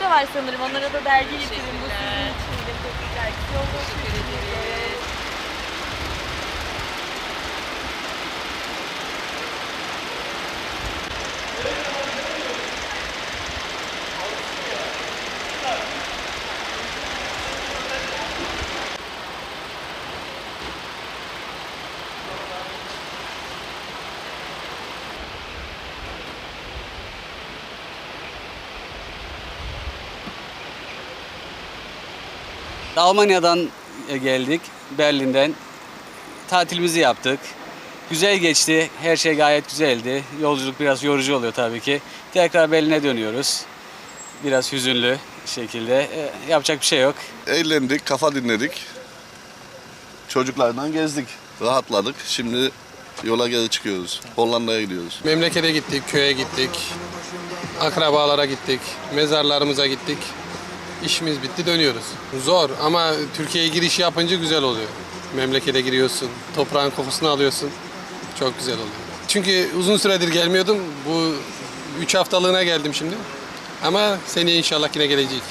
da var sanırım. Onlara da dergi getirin. Bu sizin için de çok güzel. Almanya'dan e, geldik, Berlin'den. Tatilimizi yaptık. Güzel geçti, her şey gayet güzeldi. Yolculuk biraz yorucu oluyor tabii ki. Tekrar Berlin'e dönüyoruz. Biraz hüzünlü şekilde. E, Yapacak bir şey yok. Eğlendik, kafa dinledik. Çocuklarla gezdik, rahatladık. Şimdi yola geri çıkıyoruz. Hollanda'ya gidiyoruz. Memlekete gittik, köye gittik. Akrabalara gittik, mezarlarımıza gittik. İşimiz bitti dönüyoruz. Zor ama Türkiye'ye giriş yapınca güzel oluyor. Memlekete giriyorsun, toprağın kokusunu alıyorsun. Çok güzel oluyor. Çünkü uzun süredir gelmiyordum. Bu üç haftalığına geldim şimdi. Ama seneye inşallah yine gelecek.